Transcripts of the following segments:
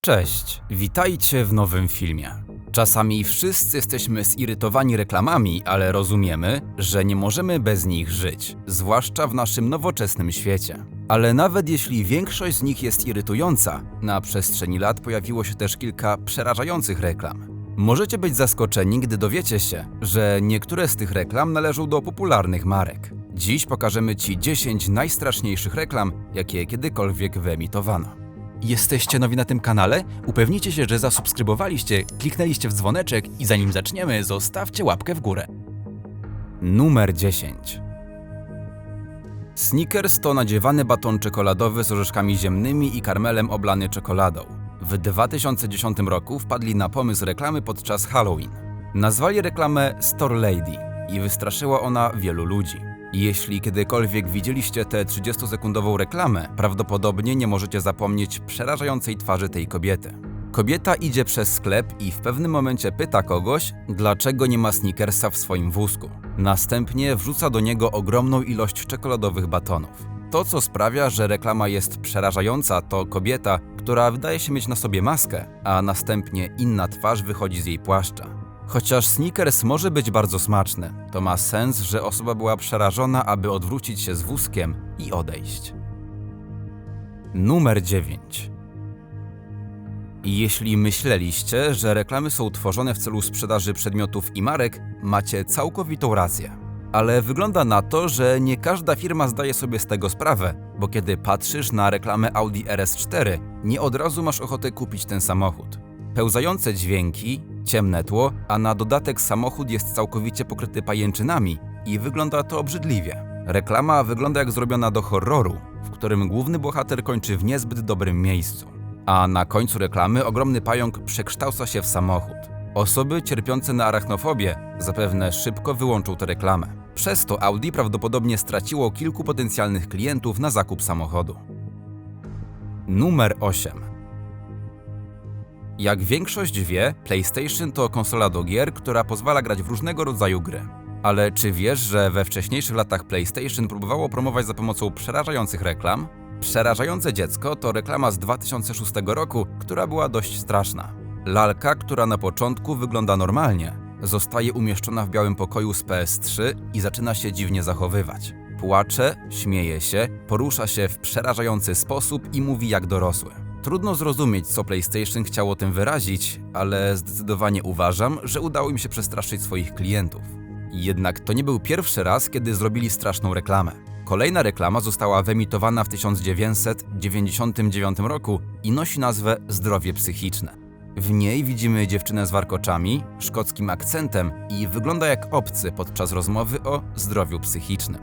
Cześć, witajcie w nowym filmie. Czasami wszyscy jesteśmy zirytowani reklamami, ale rozumiemy, że nie możemy bez nich żyć, zwłaszcza w naszym nowoczesnym świecie. Ale nawet jeśli większość z nich jest irytująca, na przestrzeni lat pojawiło się też kilka przerażających reklam. Możecie być zaskoczeni, gdy dowiecie się, że niektóre z tych reklam należą do popularnych marek. Dziś pokażemy Ci 10 najstraszniejszych reklam, jakie kiedykolwiek wyemitowano. Jesteście nowi na tym kanale? Upewnijcie się, że zasubskrybowaliście, kliknęliście w dzwoneczek i zanim zaczniemy, zostawcie łapkę w górę. Numer 10. Snickers to nadziewany baton czekoladowy z orzeszkami ziemnymi i karmelem oblany czekoladą. W 2010 roku wpadli na pomysł reklamy podczas Halloween. Nazwali reklamę Store Lady i wystraszyła ona wielu ludzi. Jeśli kiedykolwiek widzieliście tę 30-sekundową reklamę, prawdopodobnie nie możecie zapomnieć przerażającej twarzy tej kobiety. Kobieta idzie przez sklep i w pewnym momencie pyta kogoś, dlaczego nie ma Snickersa w swoim wózku. Następnie wrzuca do niego ogromną ilość czekoladowych batonów. To, co sprawia, że reklama jest przerażająca, to kobieta, która wydaje się mieć na sobie maskę, a następnie inna twarz wychodzi z jej płaszcza. Chociaż Snickers może być bardzo smaczny, to ma sens, że osoba była przerażona, aby odwrócić się z wózkiem i odejść. Numer 9. Jeśli myśleliście, że reklamy są tworzone w celu sprzedaży przedmiotów i marek, macie całkowitą rację. Ale wygląda na to, że nie każda firma zdaje sobie z tego sprawę, bo kiedy patrzysz na reklamę Audi RS4, nie od razu masz ochotę kupić ten samochód. Pełzające dźwięki, ciemne tło, a na dodatek samochód jest całkowicie pokryty pajęczynami i wygląda to obrzydliwie. Reklama wygląda jak zrobiona do horroru, w którym główny bohater kończy w niezbyt dobrym miejscu. A na końcu reklamy ogromny pająk przekształca się w samochód. Osoby cierpiące na arachnofobię zapewne szybko wyłączą tę reklamę. Przez to Audi prawdopodobnie straciło kilku potencjalnych klientów na zakup samochodu. Numer 8. Jak większość wie, PlayStation to konsola do gier, która pozwala grać w różnego rodzaju gry. Ale czy wiesz, że we wcześniejszych latach PlayStation próbowało promować za pomocą przerażających reklam? Przerażające dziecko to reklama z 2006 roku, która była dość straszna. Lalka, która na początku wygląda normalnie, zostaje umieszczona w białym pokoju z PS3 i zaczyna się dziwnie zachowywać. Płacze, śmieje się, porusza się w przerażający sposób i mówi jak dorosły. Trudno zrozumieć, co PlayStation chciało tym wyrazić, ale zdecydowanie uważam, że udało im się przestraszyć swoich klientów. Jednak to nie był pierwszy raz, kiedy zrobili straszną reklamę. Kolejna reklama została wyemitowana w 1999 roku i nosi nazwę Zdrowie psychiczne. W niej widzimy dziewczynę z warkoczami, szkockim akcentem i wygląda jak obcy podczas rozmowy o zdrowiu psychicznym.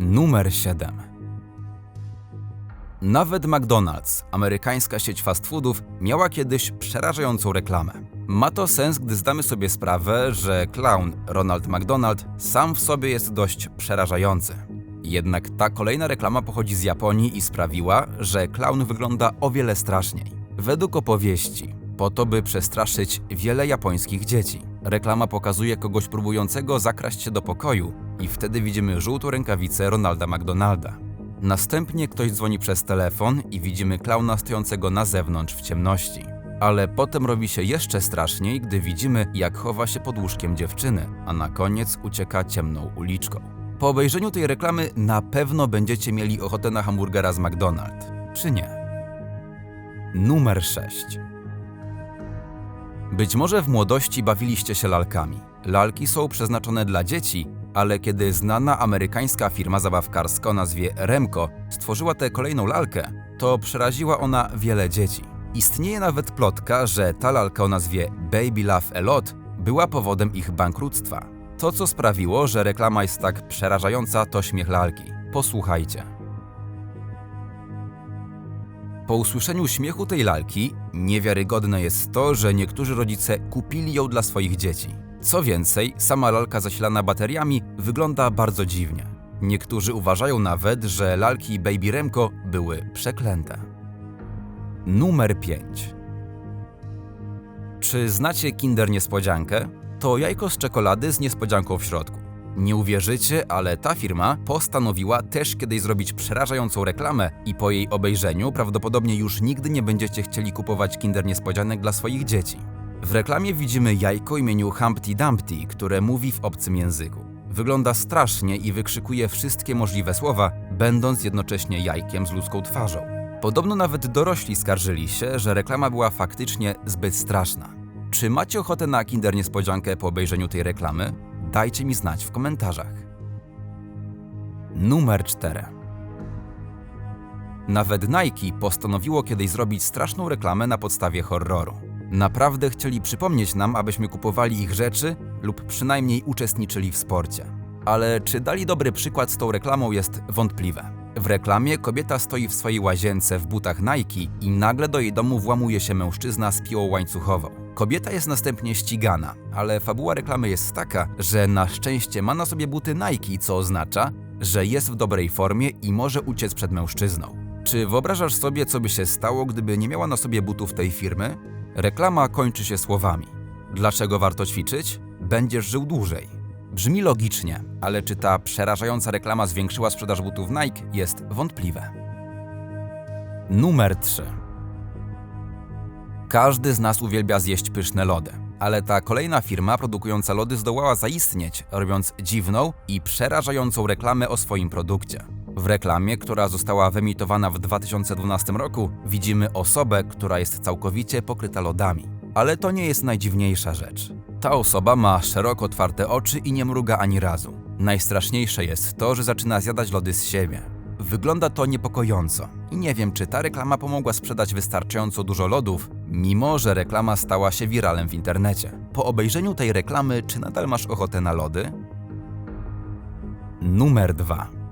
Numer 7. Nawet McDonald's, amerykańska sieć fast foodów, miała kiedyś przerażającą reklamę. Ma to sens, gdy zdamy sobie sprawę, że clown Ronald McDonald sam w sobie jest dość przerażający. Jednak ta kolejna reklama pochodzi z Japonii i sprawiła, że clown wygląda o wiele straszniej. Według opowieści, po to by przestraszyć wiele japońskich dzieci. Reklama pokazuje kogoś próbującego zakraść się do pokoju i wtedy widzimy żółtą rękawicę Ronalda McDonalda. Następnie ktoś dzwoni przez telefon i widzimy klauna stojącego na zewnątrz w ciemności. Ale potem robi się jeszcze straszniej, gdy widzimy, jak chowa się pod łóżkiem dziewczyny, a na koniec ucieka ciemną uliczką. Po obejrzeniu tej reklamy na pewno będziecie mieli ochotę na hamburgera z McDonald's, czy nie? Numer 6. Być może w młodości bawiliście się lalkami. Lalki są przeznaczone dla dzieci, ale kiedy znana amerykańska firma zabawkarska o nazwie Remco stworzyła tę kolejną lalkę, to przeraziła ona wiele dzieci. Istnieje nawet plotka, że ta lalka o nazwie Baby Love a Lot była powodem ich bankructwa. To, co sprawiło, że reklama jest tak przerażająca, to śmiech lalki. Posłuchajcie. Po usłyszeniu śmiechu tej lalki, niewiarygodne jest to, że niektórzy rodzice kupili ją dla swoich dzieci. Co więcej, sama lalka zasilana bateriami wygląda bardzo dziwnie. Niektórzy uważają nawet, że lalki Baby Remco były przeklęte. Numer 5. Czy znacie Kinder Niespodziankę? To jajko z czekolady z niespodzianką w środku. Nie uwierzycie, ale ta firma postanowiła też kiedyś zrobić przerażającą reklamę i po jej obejrzeniu prawdopodobnie już nigdy nie będziecie chcieli kupować Kinder Niespodzianek dla swoich dzieci. W reklamie widzimy jajko imieniu Humpty Dumpty, które mówi w obcym języku. Wygląda strasznie i wykrzykuje wszystkie możliwe słowa, będąc jednocześnie jajkiem z ludzką twarzą. Podobno nawet dorośli skarżyli się, że reklama była faktycznie zbyt straszna. Czy macie ochotę na Kinder Niespodziankę po obejrzeniu tej reklamy? Dajcie mi znać w komentarzach. Numer 4. Nawet Nike postanowiło kiedyś zrobić straszną reklamę na podstawie horroru. Naprawdę chcieli przypomnieć nam, abyśmy kupowali ich rzeczy lub przynajmniej uczestniczyli w sporcie. Ale czy dali dobry przykład z tą reklamą jest wątpliwe. W reklamie kobieta stoi w swojej łazience w butach Nike i nagle do jej domu włamuje się mężczyzna z piłą łańcuchową. Kobieta jest następnie ścigana, ale fabuła reklamy jest taka, że na szczęście ma na sobie buty Nike, co oznacza, że jest w dobrej formie i może uciec przed mężczyzną. Czy wyobrażasz sobie, co by się stało, gdyby nie miała na sobie butów tej firmy? Reklama kończy się słowami: Dlaczego warto ćwiczyć? Będziesz żył dłużej. Brzmi logicznie, ale czy ta przerażająca reklama zwiększyła sprzedaż butów Nike jest wątpliwe. Numer 3. Każdy z nas uwielbia zjeść pyszne lody, ale ta kolejna firma produkująca lody zdołała zaistnieć, robiąc dziwną i przerażającą reklamę o swoim produkcie. W reklamie, która została wyemitowana w 2012 roku, widzimy osobę, która jest całkowicie pokryta lodami. Ale to nie jest najdziwniejsza rzecz. Ta osoba ma szeroko otwarte oczy i nie mruga ani razu. Najstraszniejsze jest to, że zaczyna zjadać lody z siebie. Wygląda to niepokojąco i nie wiem, czy ta reklama pomogła sprzedać wystarczająco dużo lodów, mimo że reklama stała się wiralem w internecie. Po obejrzeniu tej reklamy, czy nadal masz ochotę na lody? Numer 2.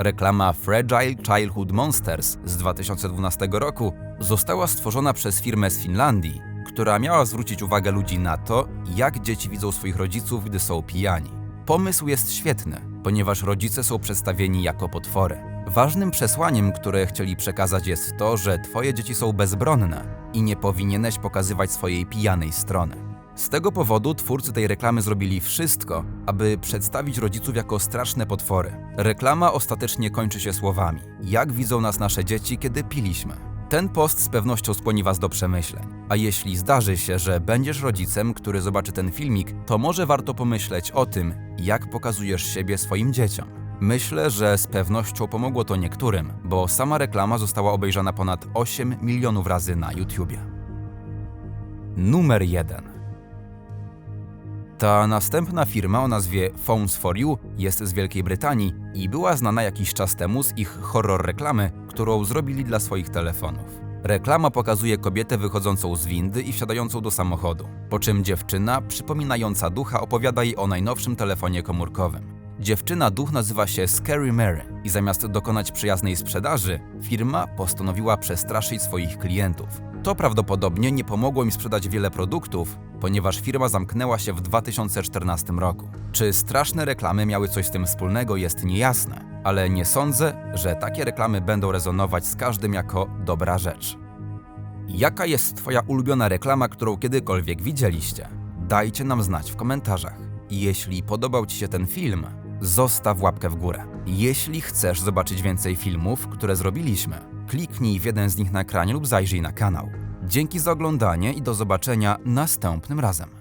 Reklama Fragile Childhood Monsters z 2012 roku została stworzona przez firmę z Finlandii, która miała zwrócić uwagę ludzi na to, jak dzieci widzą swoich rodziców, gdy są pijani. Pomysł jest świetny, ponieważ rodzice są przedstawieni jako potwory. Ważnym przesłaniem, które chcieli przekazać jest to, że twoje dzieci są bezbronne i nie powinieneś pokazywać swojej pijanej strony. Z tego powodu twórcy tej reklamy zrobili wszystko, aby przedstawić rodziców jako straszne potwory. Reklama ostatecznie kończy się słowami: Jak widzą nas nasze dzieci, kiedy piliśmy? Ten post z pewnością skłoni Was do przemyśleń. A jeśli zdarzy się, że będziesz rodzicem, który zobaczy ten filmik, to może warto pomyśleć o tym, jak pokazujesz siebie swoim dzieciom. Myślę, że z pewnością pomogło to niektórym, bo sama reklama została obejrzana ponad 8 milionów razy na YouTubie. Numer 1. Ta następna firma o nazwie Phones for You jest z Wielkiej Brytanii i była znana jakiś czas temu z ich horror reklamy, którą zrobili dla swoich telefonów. Reklama pokazuje kobietę wychodzącą z windy i wsiadającą do samochodu, po czym dziewczyna, przypominająca ducha, opowiada jej o najnowszym telefonie komórkowym. Dziewczyna duch nazywa się Scary Mary i zamiast dokonać przyjaznej sprzedaży, firma postanowiła przestraszyć swoich klientów. To prawdopodobnie nie pomogło im sprzedać wiele produktów, ponieważ firma zamknęła się w 2014 roku. Czy straszne reklamy miały coś z tym wspólnego jest niejasne, ale nie sądzę, że takie reklamy będą rezonować z każdym jako dobra rzecz. Jaka jest Twoja ulubiona reklama, którą kiedykolwiek widzieliście? Dajcie nam znać w komentarzach. Jeśli podobał Ci się ten film, zostaw łapkę w górę. Jeśli chcesz zobaczyć więcej filmów, które zrobiliśmy, kliknij w jeden z nich na ekranie lub zajrzyj na kanał. Dzięki za oglądanie i do zobaczenia następnym razem.